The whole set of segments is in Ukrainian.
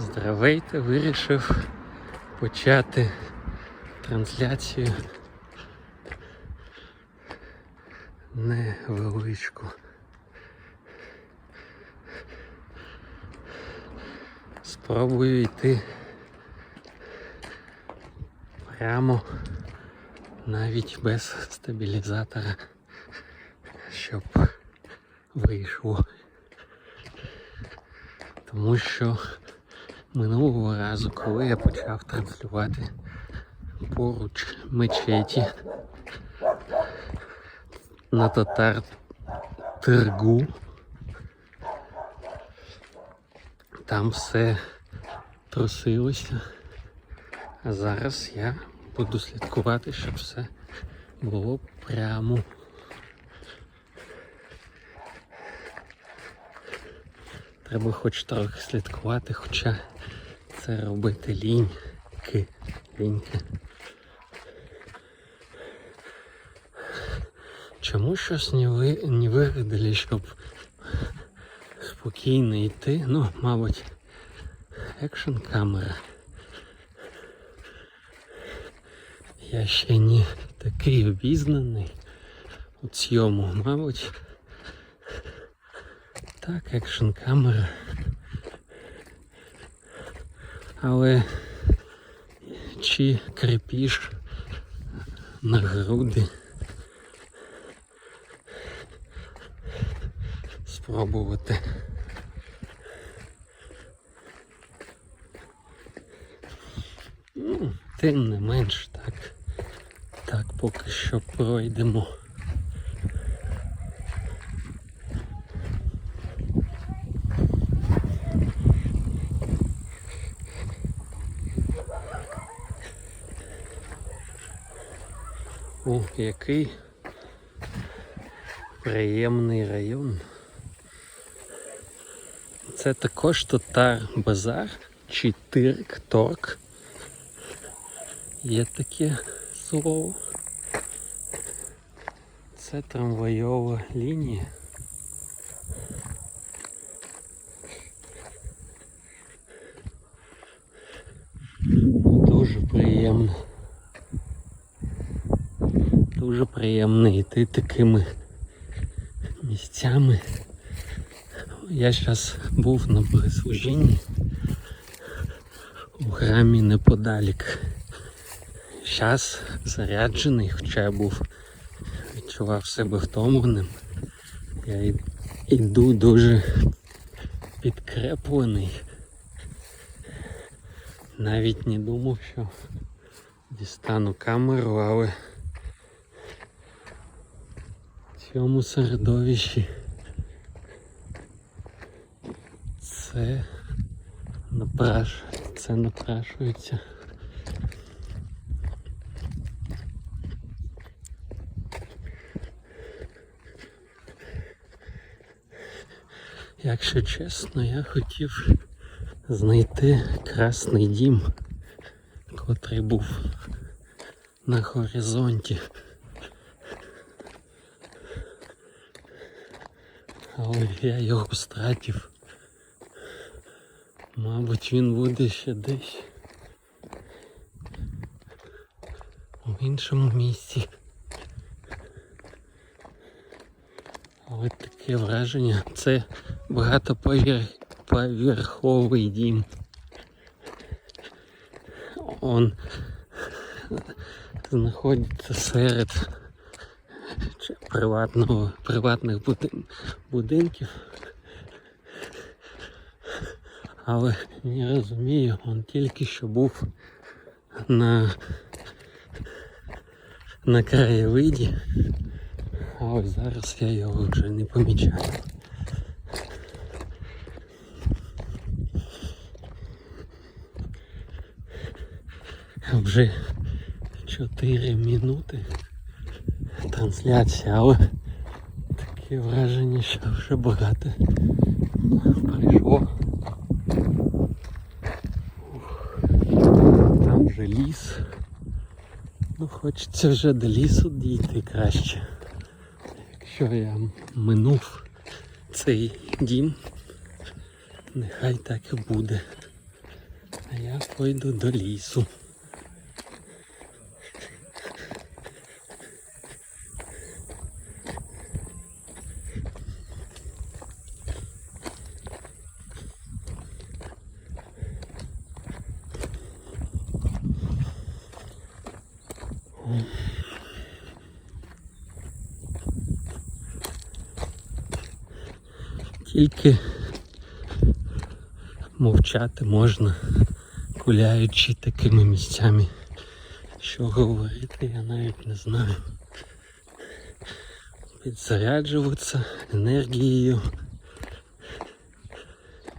Здравейте, вирішив почати трансляцію невеличку. Спробую йти прямо навіть без стабілізатора, щоб вийшло. Тому що минулого разу, коли я почав транслювати поруч мечеті на татар Тиргу, там все трусилося. А зараз я буду слідкувати, щоб все було прямо. Треба хоч трохи слідкувати, хоча це робити ліньки. Ліньки. Чому щось не, ви, не вигадали, щоб спокійно йти? Ну, мабуть, екшн камера. Я ще не такий обізнаний у цьому, мабуть. Так, екшн камера. Але чи крепіш на груди спробувати. Ну, тим не менш так. Так, поки що пройдемо. О, який приємний район. Це також татар базар чи тирк, торк. Є таке слово. Це трамвайова лінія. Дуже приємно. Дуже приємно йти такими місцями. Я зараз був на богослужінні у храмі неподалік. Зараз заряджений, хоча я був відчував себе втомленим. Я йду дуже підкреплений. Навіть не думав, що дістану камеру, але цьому середовищі це напраш... це напрашується. Якщо чесно, я хотів знайти красний дім, котрий був на горизонті. Але я його стратив. Мабуть, він буде ще десь в іншому місці. Але таке враження, це багатоповерховий дім. Он знаходиться серед приватного, приватних будин- будинків. Але не розумію, он тільки що був на, на краєвиді, а ось зараз я його вже не помічаю. Вже 4 минути трансляція, але таке враження, що вже багато прийшло. Там вже ліс. Ну, хочеться вже до лісу дійти краще. Якщо я минув цей дім, нехай так і буде. А я пойду до лісу. Тільки мовчати можна, гуляючи такими місцями. Що говорити, я навіть не знаю. Підзаряджуватися енергією.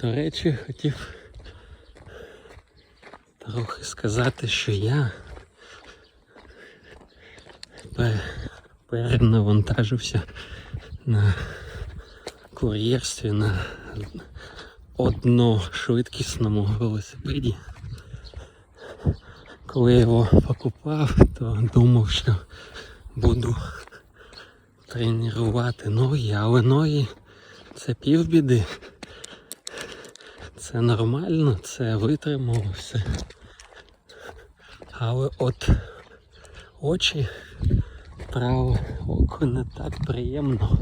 До речі, хотів трохи сказати, що я перенавантажився на кур'єрстві на одношвидкісному велосипеді. Коли я його покупав, то думав, що буду тренувати ноги, але ноги це півбіди. Це нормально, це витримало все. Але от очі, праве око не так приємно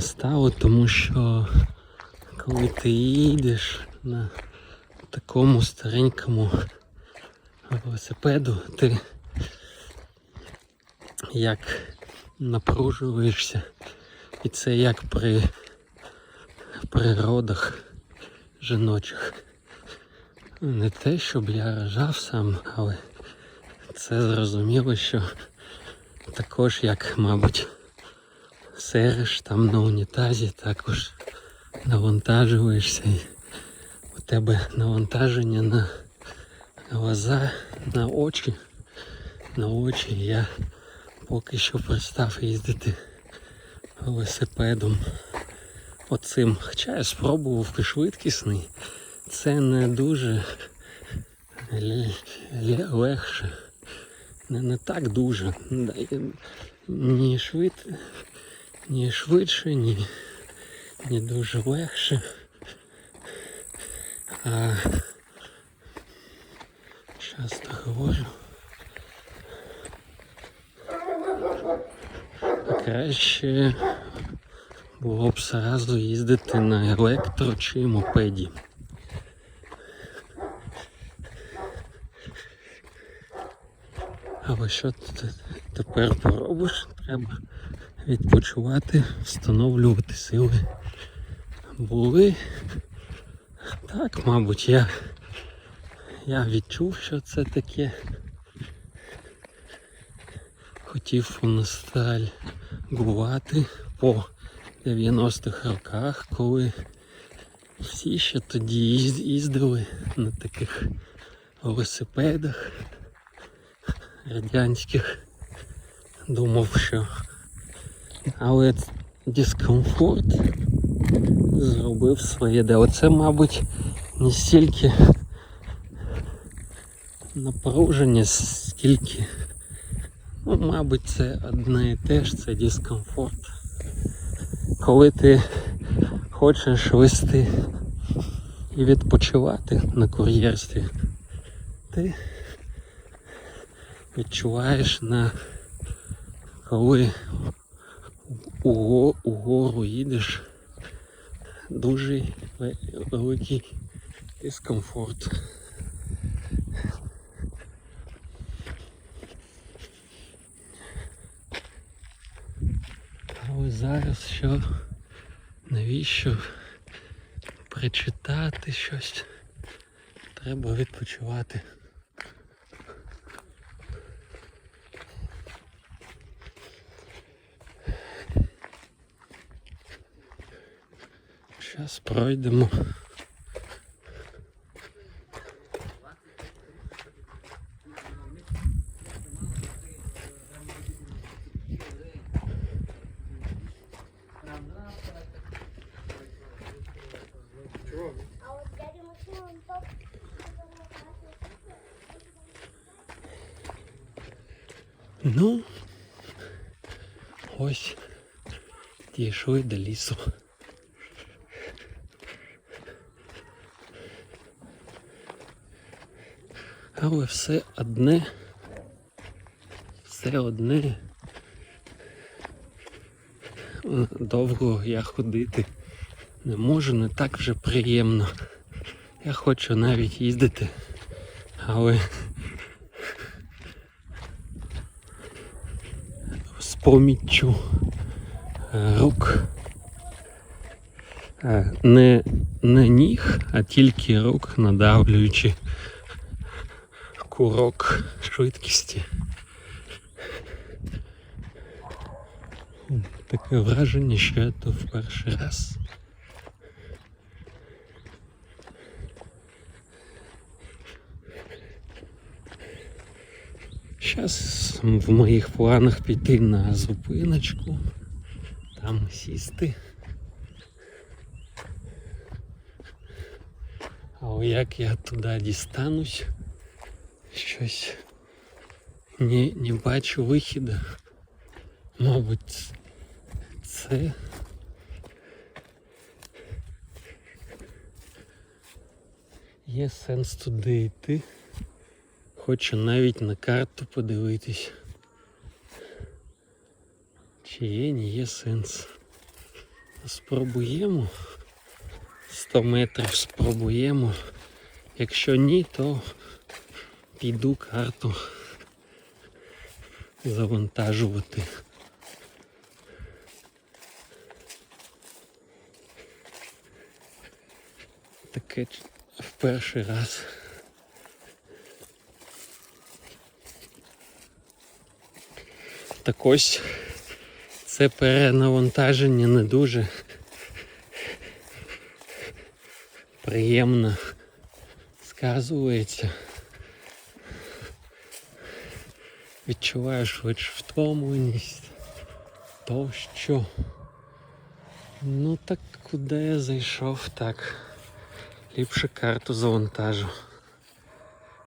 стало, тому що коли ти їдеш на такому старенькому велосипеду, ти як напружуєшся. І це як при природах жіночих. Не те, щоб я рожав сам, але це зрозуміло, що також як, мабуть, сереш там на унітазі, також навантажуєшся і у тебе навантаження на глаза, на очі. На очі я поки що перестав їздити велосипедом оцим. Хоча я спробував швидкісний. Це не дуже ле- ле- легше. Не, не так дуже. Ні швид, ні швидше, ні, ні дуже легше. А часто говорю. Краще було б зразу їздити на електро чи мопеді. Але що ти тепер поробиш? Треба відпочивати, встановлювати сили. Були. Так, мабуть, я, я відчув, що це таке. Хотів поностальгувати по 90-х роках, коли всі ще тоді їздили на таких велосипедах радянських. Думав, що але дискомфорт зробив своє дело. Це, мабуть, не стільки напруження, скільки, ну, мабуть, це одне і те ж, це дискомфорт. Коли ти хочеш вести і відпочивати на кур'єрстві, ти відчуваєш на коли угору їдеш дуже великий дискомфорт. Але зараз що? Навіщо прочитати щось? Треба відпочивати. Зараз пройдемо. А от дядя Максим, он топ. Ну, ось дійшли до лісу. Але все одне, все одне. Довго я ходити не можу, не так вже приємно. Я хочу навіть їздити, але з поміччю е, рук. Е, Не, не ніг, а тільки рук, надавлюючи курок швидкості. Таке враження, що я то в перший раз. Зараз в моїх планах піти на зупиночку, там сісти. Але як я туди дістанусь, щось не, не бачу вихіду. Мабуть, це. Є сенс туди йти. Хочу навіть на карту подивитись. Чи є, не є сенс. Спробуємо. 100 метрів спробуємо. Якщо ні, то піду карту завантажувати. Таке в перший раз. Так ось це перенавантаження не дуже приємно сказується. Відчуваю швидше втомленість. То що? Ну так куди я зайшов так? Ліпше карту завантажу.